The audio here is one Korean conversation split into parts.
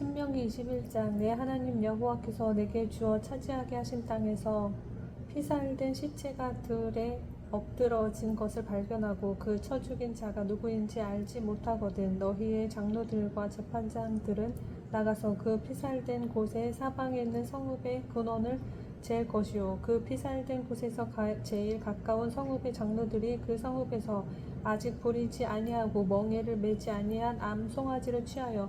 신명기 21장 내 하나님 여호와께서 내게 주어 차지하게 하신 땅에서 피살된 시체가 들에 엎드러진 것을 발견하고 그쳐 죽인 자가 누구인지 알지 못하거든 너희의 장로들과 재판장들은 나가서 그 피살된 곳의 사방에 있는 성읍의 근원을 잴 것이요. 그 피살된 곳에서 가- 제일 가까운 성읍의 장로들이 그 성읍에서 아직 부리지 아니하고 멍에를 매지 아니한 암 송아지를 취하여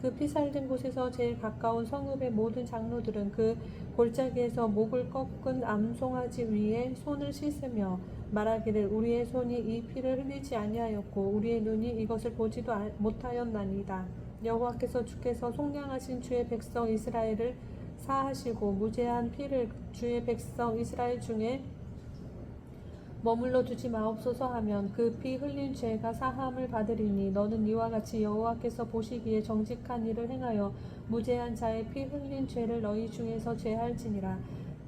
그 피살된 곳에서 제일 가까운 성읍의 모든 장로들은 그 골짜기에서 목을 꺾은 암송아지 위에 손을 씻으며 말하기를 우리의 손이 이 피를 흘리지 아니하였고 우리의 눈이 이것을 보지도 아- 못하였나이다. 여호와께서 주께서 속량하신 주의 백성 이스라엘을 사하시고 무죄한 피를 주의 백성 이스라엘 중에 머물러 두지 마옵소서 하면 그 피 흘린 죄가 사함을 받으리니 너는 이와 같이 여호와께서 보시기에 정직한 일을 행하여 무죄한 자의 피 흘린 죄를 너희 중에서 죄할지니라.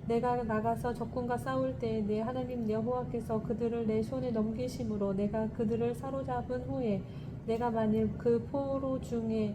내가 나가서 적군과 싸울 때에 내 하나님 여호와께서 그들을 내 손에 넘기심으로 내가 그들을 사로잡은 후에 내가 만일 그 포로 중에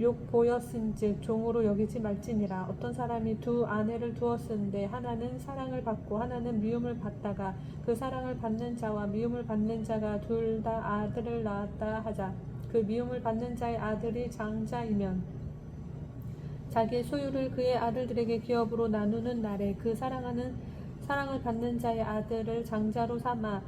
욕 보였은즉 종으로 여기지 말지니라. 어떤 사람이 두 아내를 두었은데 하나는 사랑을 받고 하나는 미움을 받다가 그 사랑을 받는 자와 미움을 받는 자가 둘 다 아들을 낳았다 하자. 그 미움을 받는 자의 아들이 장자이면 자기의 소유를 그의 아들들에게 기업으로 나누는 날에 그 사랑하는 사랑을 받는 자의 아들을 장자로 삼아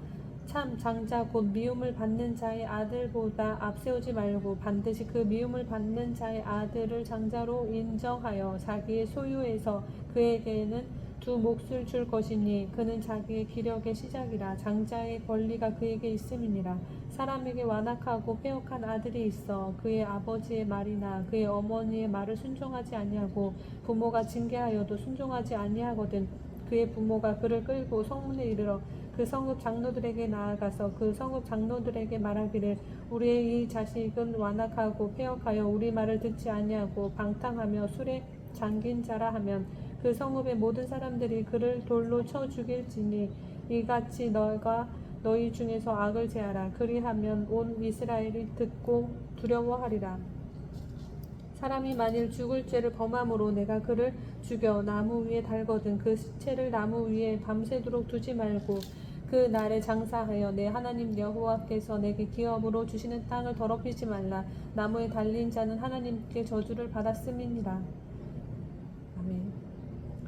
참 장자 곧 미움을 받는 자의 아들보다 앞세우지 말고 반드시 그 미움을 받는 자의 아들을 장자로 인정하여 자기의 소유에서 그에게는 두 몫을 줄 것이니 그는 자기의 기력의 시작이라 장자의 권리가 그에게 있음이니라. 사람에게 완악하고 패역한 아들이 있어 그의 아버지의 말이나 그의 어머니의 말을 순종하지 아니하고 부모가 징계하여도 순종하지 아니하거든 그의 부모가 그를 끌고 성문에 이르러 그 성읍 장로들에게 나아가서 그 성읍 장로들에게 말하기를 우리의 이 자식은 완악하고 패역하여 우리 말을 듣지 아니하고 방탕하며 술에 잠긴 자라 하면 그 성읍의 모든 사람들이 그를 돌로 쳐 죽일지니 이같이 너가 너희 중에서 악을 제하라. 그리하면 온 이스라엘이 듣고 두려워하리라 사람이 만일 죽을 죄를 범함으로 내가 그를 죽여 나무 위에 달거든 그 시체를 나무 위에 밤새도록 두지 말고 그 날에 장사하여 내 하나님 여호와께서 내게 기업으로 주시는 땅을 더럽히지 말라. 나무에 달린 자는 하나님께 저주를 받았음이니라. 아멘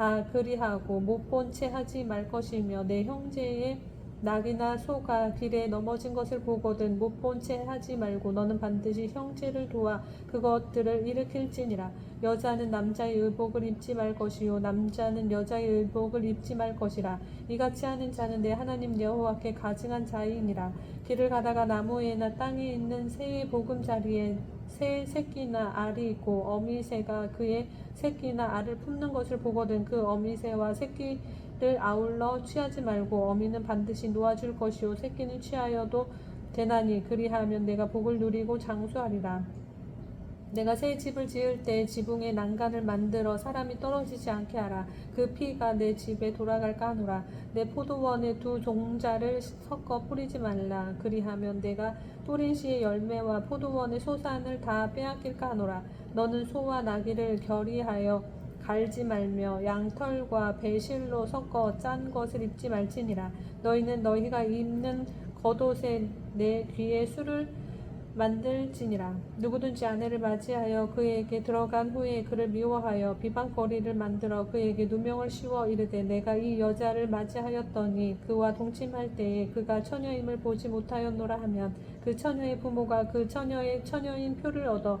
다 그리하고 못 본 채 하지 말 것이며 내 형제의 낙이나 소가 길에 넘어진 것을 보거든 못 본 채 하지 말고 너는 반드시 형제를 도와 그것들을 일으킬지니라. 여자는 남자의 의복을 입지 말 것이요 남자는 여자의 의복을 입지 말 것이라. 이같이 하는 자는 내 하나님 여호와께 가증한 자이니라. 길을 가다가 나무에나 땅에 있는 새의 보금자리에 새 새끼나 알이 있고 어미새가 그의 새끼나 알을 품는 것을 보거든 그 어미새와 새끼 를 아울러 취하지 말고 어미는 반드시 놓아줄 것이요 새끼는 취하여도 되나니 그리하면 내가 복을 누리고 장수하리라 내가 새 집을 지을 때 지붕에 난간을 만들어 사람이 떨어지지 않게 하라. 그 피가 내 집에 돌아갈까 하노라. 내 포도원에 두 종자를 섞어 뿌리지 말라. 그리하면 내가 뿌린 씨의 열매와 포도원의 소산을 다 빼앗길까 하노라. 너는 소와 나귀를 결의하여 갈지 말며 양털과 배실로 섞어 짠 것을 입지 말지니라. 너희는 너희가 입는 겉옷에 내 귀에 술을 만들지니라. 누구든지 아내를 맞이하여 그에게 들어간 후에 그를 미워하여 비방거리를 만들어 그에게 누명을 씌워 이르되 내가 이 여자를 맞이하였더니 그와 동침할 때에 그가 처녀임을 보지 못하였노라 하면 그 처녀의 부모가 그 처녀의 처녀인 표를 얻어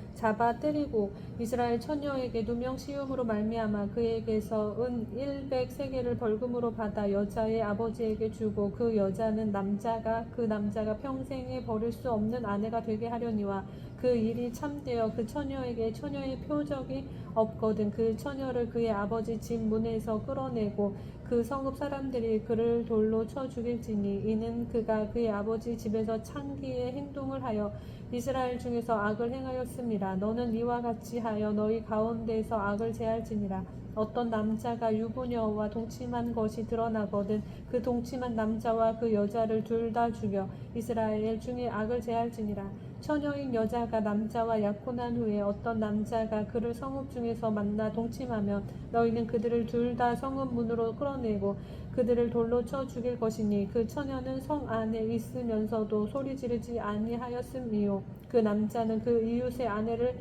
잡아 때리고 이스라엘 처녀에게 누명 씌움으로 말미암아 그에게서 은 100세계를 벌금으로 받아 여자의 아버지에게 주고 그 여자는 남자가 그 남자가 평생에 버릴 수 없는 아내가 되게 하려니와 그 일이 참되어 그 처녀에게 처녀의 표적이 없거든 그 처녀를 그의 아버지 집 문에서 끌어내고 그 성읍 사람들이 그를 돌로 쳐 죽일지니 이는 그가 그의 아버지 집에서 창기의 행동을 하여 이스라엘 중에서 악을 행하였습니다. 너는 이와 같이 하여 너희 가운데에서 악을 제할지니라. 어떤 남자가 유부녀와 동침한 것이 드러나거든 그 동침한 남자와 그 여자를 둘 다 죽여 이스라엘 중에 악을 제할지니라. 처녀인 여자가 남자와 약혼한 후에 어떤 남자가 그를 성읍 중에서 만나 동침하면 너희는 그들을 둘 다 성읍 문으로 끌어내고 그들을 돌로 쳐 죽일 것이니 그 처녀는 성 안에 있으면서도 소리 지르지 아니하였음이요. 그 남자는 그 이웃의 아내를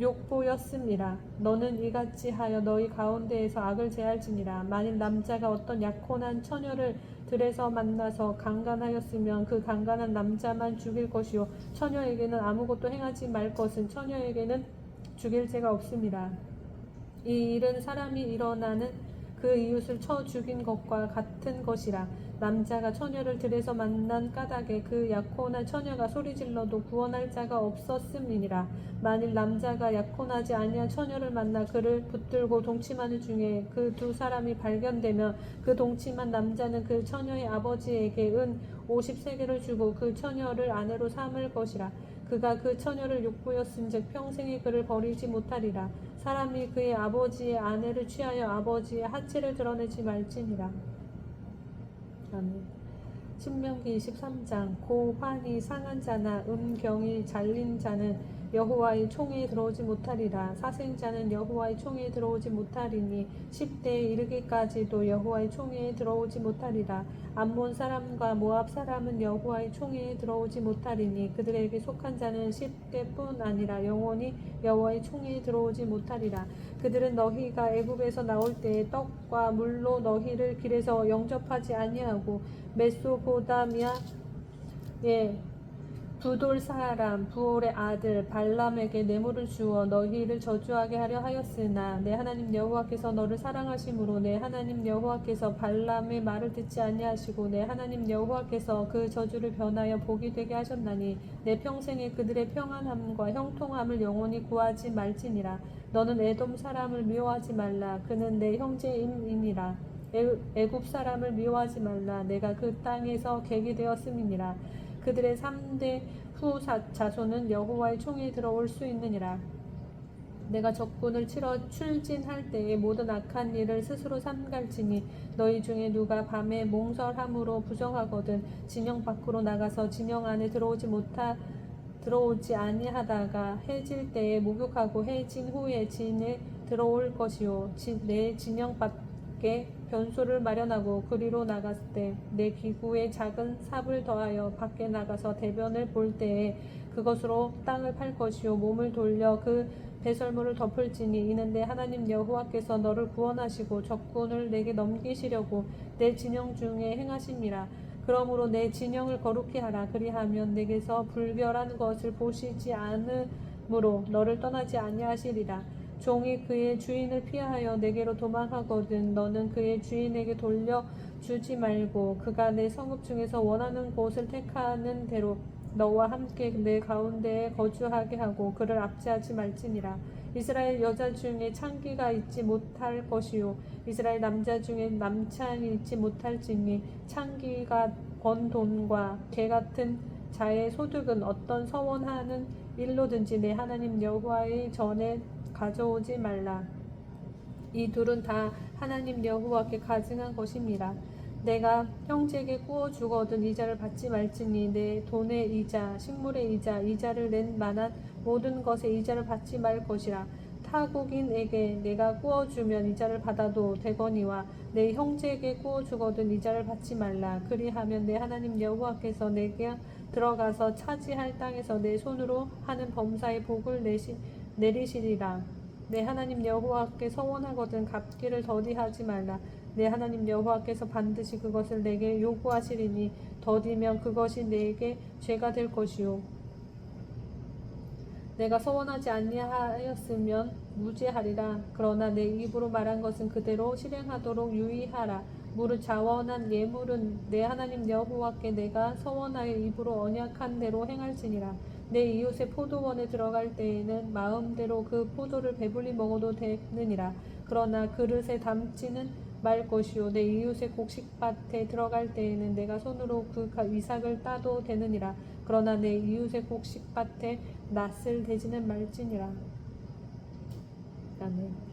욕보였음이라 너는 이같이 하여 너희 가운데에서 악을 제할지니라. 만일 남자가 어떤 약혼한 처녀를 들에서 만나서 강간하였으면 그 강간한 남자만 죽일 것이요. 처녀에게는 아무것도 행하지 말 것은 처녀에게는 죽일 죄가 없습니다. 이 일은 사람이 일어나는 그 이웃을 쳐 죽인 것과 같은 것이라. 남자가 처녀를 들에서 만난 까닭에 그 약혼한 처녀가 소리질러도 구원할 자가 없었음이니라. 만일 남자가 약혼하지 아니한 처녀를 만나 그를 붙들고 동침하는 중에 그 두 사람이 발견되면 그 동침한 남자는 그 처녀의 아버지에게 은 50세계를 주고 그 처녀를 아내로 삼을 것이라 그가 그 처녀를 욕보였은즉 평생에 그를 버리지 못하리라. 사람이 그의 아버지의 아내를 취하여 아버지의 하체를 드러내지 말지니라. 아멘. 신명기 23장. 고환이 상한 자나 음경이 잘린 자는 여호와의 총에 들어오지 못하리라. 사생자는 여호와의 총에 들어오지 못하리니 10대에 이르기까지도 여호와의 총에 들어오지 못하리라 암몬 사람과 모압 사람은 여호와의 총에 들어오지 못하리니 그들에게 속한 자는 10대뿐 아니라 영원히 여호와의 총에 들어오지 못하리라. 그들은 너희가 애굽에서 나올 때에 떡과 물로 너희를 길에서 영접하지 아니하고 메소보다미아 예 부돌 사람 부올의 아들 발람에게 뇌물을 주어 너희를 저주하게 하려 하였으나 내 하나님 여호와께서 너를 사랑하심으로 내 하나님 여호와께서 발람의 말을 듣지 아니하시고 내 하나님 여호와께서 그 저주를 변하여 복이 되게 하셨나니 내 평생에 그들의 평안함과 형통함을 영원히 구하지 말지니라. 너는 에돔 사람을 미워하지 말라. 그는 내 형제임이니라. 애- 애굽 사람을 미워하지 말라. 내가 그 땅에서 객이 되었음이니라 그들의 3대 후 사- 자손은 여호와의 총에 들어올 수 있느니라. 내가 적군을 치러 출진할 때에 모든 악한 일을 스스로 삼갈지니 너희 중에 누가 밤에 몽설함으로 부정하거든 진영 밖으로 나가서 진영 안에 들어오지 못하 들어오지 아니하다가 해질 때에 목욕하고 해진 후에 진에 들어올 것이요 진- 내 진영 밖에 변소를 마련하고 그리로 나갔을 때 내 기구에 작은 삽을 더하여 밖에 나가서 대변을 볼 때에 그것으로 땅을 팔 것이요 몸을 돌려 그 배설물을 덮을지니 이는 내 하나님 여호와께서 너를 구원하시고 적군을 내게 넘기시려고 내 진영 중에 행하심이라. 그러므로 내 진영을 거룩히 하라. 그리하면 내게서 불결한 것을 보시지 않으므로 너를 떠나지 아니하시리라 종이 그의 주인을 피하여 내게로 도망하거든 너는 그의 주인에게 돌려 주지 말고 그가 내 성읍 중에서 원하는 곳을 택하는 대로 너와 함께 내 가운데에 거주하게 하고 그를 압제하지 말지니라. 이스라엘 여자 중에 창기가 있지 못할 것이요. 이스라엘 남자 중에 남창이 있지 못할지니 창기가 번 돈과 개 같은 자의 소득은 어떤 서원하는 일로든지 내 하나님 여호와의 전에 가져오지 말라. 이 둘은 다 하나님 여호와께 가증한 것입니다. 내가 형제에게 구워 주거든 이자를 받지 말지니 내 돈의 이자, 식물의 이자, 이자를 낸 만한 모든 것의 이자를 받지 말 것이라. 타국인에게 내가 구워 주면 이자를 받아도 되거니와 내 형제에게 구워 주거든 이자를 받지 말라. 그리하면 내 하나님 여호와께서 내게 들어가서 차지할 땅에서 내 손으로 하는 범사의 복을 내시, 내리시리라. 내 하나님 여호와께 서원하거든 갚기를 더디하지 말라. 내 하나님 여호와께서 반드시 그것을 내게 요구하시리니 더디면 그것이 내게 죄가 될 것이요. 내가 서원하지 아니하였으면 무죄하리라. 그러나 내 입으로 말한 것은 그대로 실행하도록 유의하라. 무릇 자원한 예물은 내 하나님 여호와께 내가 서원하여 입으로 언약한 대로 행할지니라. 내 이웃의 포도원에 들어갈 때에는 마음대로 그 포도를 배불리 먹어도 되느니라. 그러나 그릇에 담지는 말 것이요 내 이웃의 곡식밭에 들어갈 때에는 내가 손으로 그 이삭을 따도 되느니라. 그러나 내 이웃의 곡식밭에 낫을 대지는 말지니라. 아멘.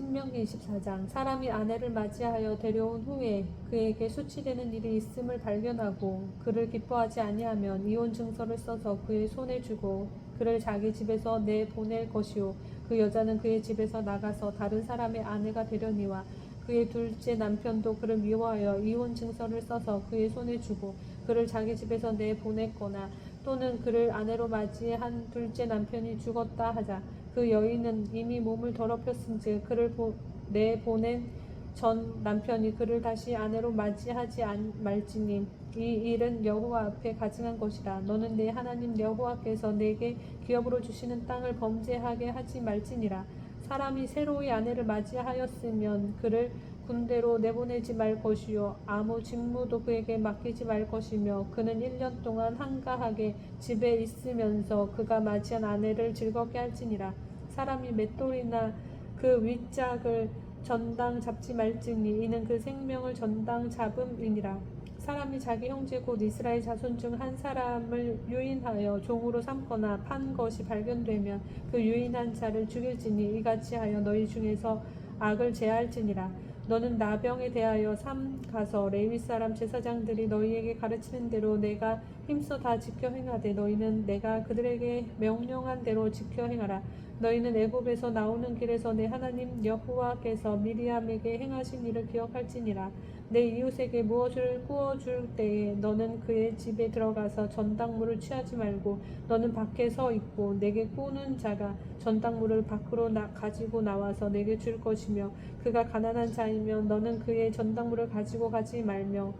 신명기 24장 사람이 아내를 맞이하여 데려온 후에 그에게 수치되는 일이 있음을 발견하고 그를 기뻐하지 아니하면 이혼 증서를 써서 그의 손에 주고 그를 자기 집에서 내 보낼 것이요. 그 여자는 그의 집에서 나가서 다른 사람의 아내가 되려니와 그의 둘째 남편도 그를 미워하여 이혼 증서를 써서 그의 손에 주고 그를 자기 집에서 내 보냈거나 또는 그를 아내로 맞이한 둘째 남편이 죽었다 하자 그 여인은 이미 몸을 더럽혔은즉 그를 보, 내 보낸 전 남편이 그를 다시 아내로 맞이하지 않, 말지니 이 일은 여호와 앞에 가증한 것이라. 너는 내 하나님 여호와께서 내게 기업으로 주시는 땅을 범죄하게 하지 말지니라. 사람이 새로이 아내를 맞이하였으면 그를 군대로 내보내지 말 것이요. 아무 직무도 그에게 맡기지 말 것이며 그는 1년 동안 한가하게 집에 있으면서 그가 맞이한 아내를 즐겁게 할지니라. 사람이 맷돌이나 그 윗짝을 전당 잡지 말지니 이는 그 생명을 전당 잡음이니라. 사람이 자기 형제 곧 이스라엘 자손 중 한 사람을 유인하여 종으로 삼거나 판 것이 발견되면 그 유인한 자를 죽일지니 이같이 하여 너희 중에서 악을 제할지니라 너는 나병에 대하여 삼 가서 레위 사람 제사장들이 너희에게 가르치는 대로 내가 힘써 다 지켜 행하되 너희는 내가 그들에게 명령한 대로 지켜 행하라. 너희는 애굽에서 나오는 길에서 내 하나님 여호와께서 미리암에게 행하신 일을 기억할지니라. 내 이웃에게 무엇을 구워줄 때에 너는 그의 집에 들어가서 전당물을 취하지 말고 너는 밖에 서 있고 내게 구우는 자가 전당물을 밖으로 나, 가지고 나와서 내게 줄 것이며 그가 가난한 자이면 너는 그의 전당물을 가지고 가지 말며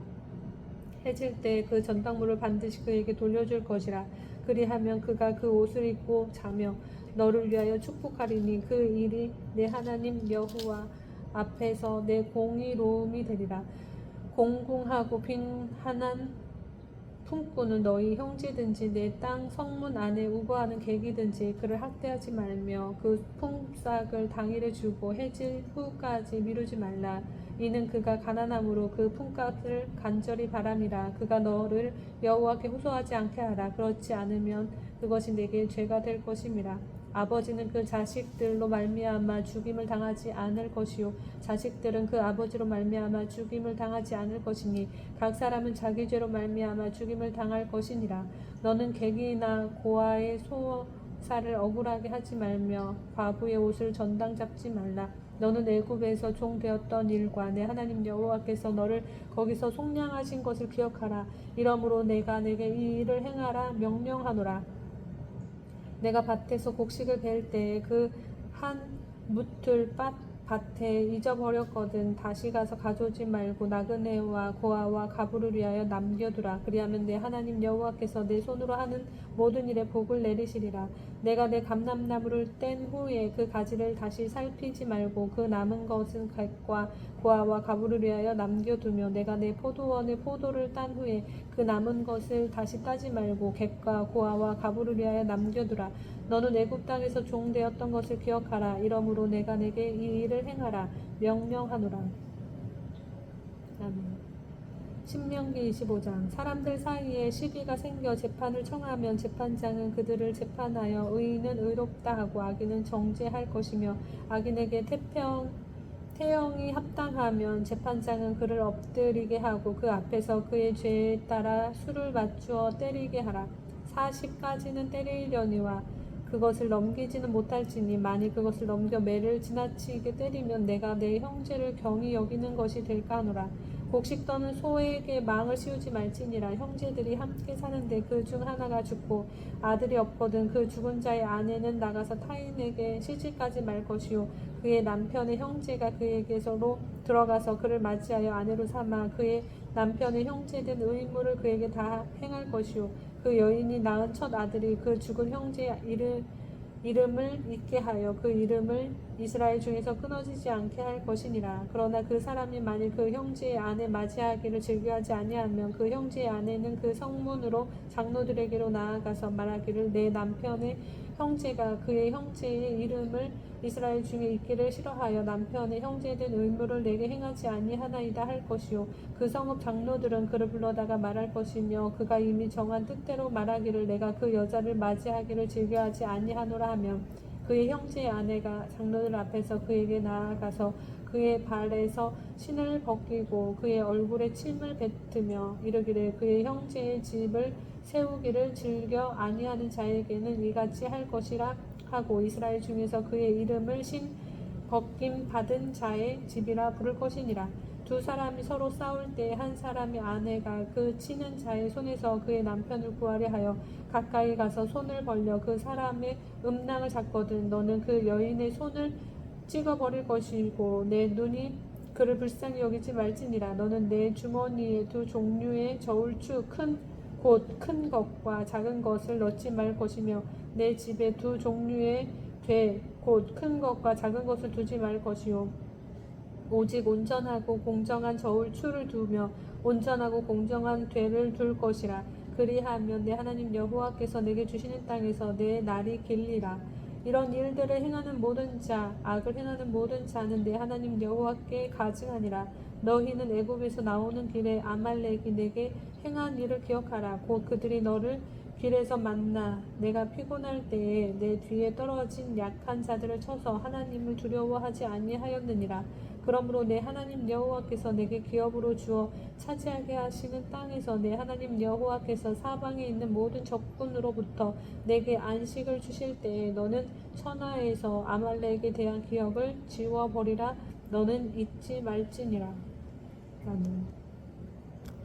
해질 때 그 전당물을 반드시 그에게 돌려줄 것이라. 그리하면 그가 그 옷을 입고 자며 너를 위하여 축복하리니 그 일이 내 하나님 여호와 앞에서 내 공의로움이 되리라. 공공하고 빈한한 품꾼은 너희 형제든지 내 땅 성문 안에 우거하는 객이든지 그를 학대하지 말며 그 품삯을 당일에 주고 해질 후까지 미루지 말라 이는 그가 가난함으로 그 품값을 간절히 바람이라. 그가 너를 여호와께 호소하지 않게 하라. 그렇지 않으면 그것이 내게 죄가 될 것임이라. 아버지는 그 자식들로 말미암아 죽임을 당하지 않을 것이요. 자식들은 그 아버지로 말미암아 죽임을 당하지 않을 것이니 각 사람은 자기 죄로 말미암아 죽임을 당할 것이니라. 너는 객이나 고아의 소살을 억울하게 하지 말며 과부의 옷을 전당 잡지 말라 너는 애굽에서 종 되었던 일과 내 하나님 여호와께서 너를 거기서 속량하신 것을 기억하라. 이러므로 내가 내게 이 일을 행하라 명령하노라. 내가 밭에서 곡식을 벨때그한 무틀 밭 밭에 잊어버렸거든. 다시 가서 가져오지 말고 나그네와 고아와 가부를 위하여 남겨두라. 그리하면 내 하나님 여호와께서 내 손으로 하는 모든 일에 복을 내리시리라 내가 내 감람나무를 뗀 후에 그 가지를 다시 살피지 말고 그 남은 것은 객과 고아와 가부를 위하여 남겨두며 내가 내 포도원의 포도를 딴 후에 그 남은 것을 다시 따지 말고 객과 고아와 가부를 위하여 남겨두라. 너는 애굽 땅에서 종되었던 것을 기억하라. 이러므로 내가 내게 이 일을 행하라. 명령하노라. 아멘. 신명기 25장 사람들 사이에 시기가 생겨 재판을 청하면 재판장은 그들을 재판하여 의인은 의롭다 하고 악인은 정죄할 것이며 악인에게 태평 태형이 합당하면 재판장은 그를 엎드리게 하고 그 앞에서 그의 죄에 따라 수를 맞추어 때리게 하라. 40까지는 때리려니와 그것을 넘기지는 못할지니 만일 그것을 넘겨 매를 지나치게 때리면 내가 내 형제를 경히 여기는 것이 될까 하노라 곡식 떠는 소에게 망을 씌우지 말지니라. 형제들이 함께 사는데 그 중 하나가 죽고 아들이 없거든 그 죽은 자의 아내는 나가서 타인에게 시집가지 말 것이요. 그의 남편의 형제가 그에게서로 들어가서 그를 맞이하여 아내로 삼아 그의 남편의 형제된 의무를 그에게 다 행할 것이요. 그 여인이 낳은 첫 아들이 그 죽은 형제의 이름 이름을 잊게 하여 그 이름을 이스라엘 중에서 끊어지지 않게 할 것이니라. 그러나 그 사람이 만일 그 형제의 아내 맞이하기를 즐겨하지 아니하면 그 형제의 아내는 그 성문으로 장로들에게로 나아가서 말하기를 내 남편의 형제가 그의 형제의 이름을 이스라엘 중에 있기를 싫어하여 남편의 형제된 의무를 내게 행하지 아니하나이다 할 것이요. 그 성읍 장로들은 그를 불러다가 말할 것이며 그가 이미 정한 뜻대로 말하기를 내가 그 여자를 맞이하기를 즐겨하지 아니하노라 하면 그의 형제의 아내가 장로들 앞에서 그에게 나아가서 그의 발에서 신을 벗기고 그의 얼굴에 침을 뱉으며 이르기를 그의 형제의 집을 세우기를 즐겨 아니하는 자에게는 이같이 할 것이라 하고 이스라엘 중에서 그의 이름을 신 벗김 받은 자의 집이라 부를 것이니라. 두 사람이 서로 싸울 때 한 사람의 아내가 그 치는 자의 손에서 그의 남편을 구하려 하여 가까이 가서 손을 벌려 그 사람의 음낭을 잡거든 너는 그 여인의 손을 찍어버릴 것이고 내 눈이 그를 불쌍히 여기지 말지니라. 너는 내 주머니에 두 종류의 저울추 큰 곧 큰 것과 작은 것을 넣지 말 것이며 내 집에 두 종류의 되곧 큰 것과 작은 것을 두지 말 것이요. 오직 온전하고 공정한 저울 추를 두며 온전하고 공정한 되를 둘 것이라. 그리하면 내 하나님 여호와께서 내게 주시는 땅에서 내 날이 길리라 이런 일들을 행하는 모든 자 악을 행하는 모든 자는 내 하나님 여호와께 가증하니라. 너희는 애굽에서 나오는 길에 아말렉이 내게 행한 일을 기억하라. 곧 그들이 너를 길에서 만나 내가 피곤할 때에 내 뒤에 떨어진 약한 자들을 쳐서 하나님을 두려워하지 아니하였느니라 그러므로 내 하나님 여호와께서 내게 기업으로 주어 차지하게 하시는 땅에서 내 하나님 여호와께서 사방에 있는 모든 적군으로부터 내게 안식을 주실 때에 너는 천하에서 아말렉에 대한 기억을 지워버리라 너는 잊지 말지니라. 아멘.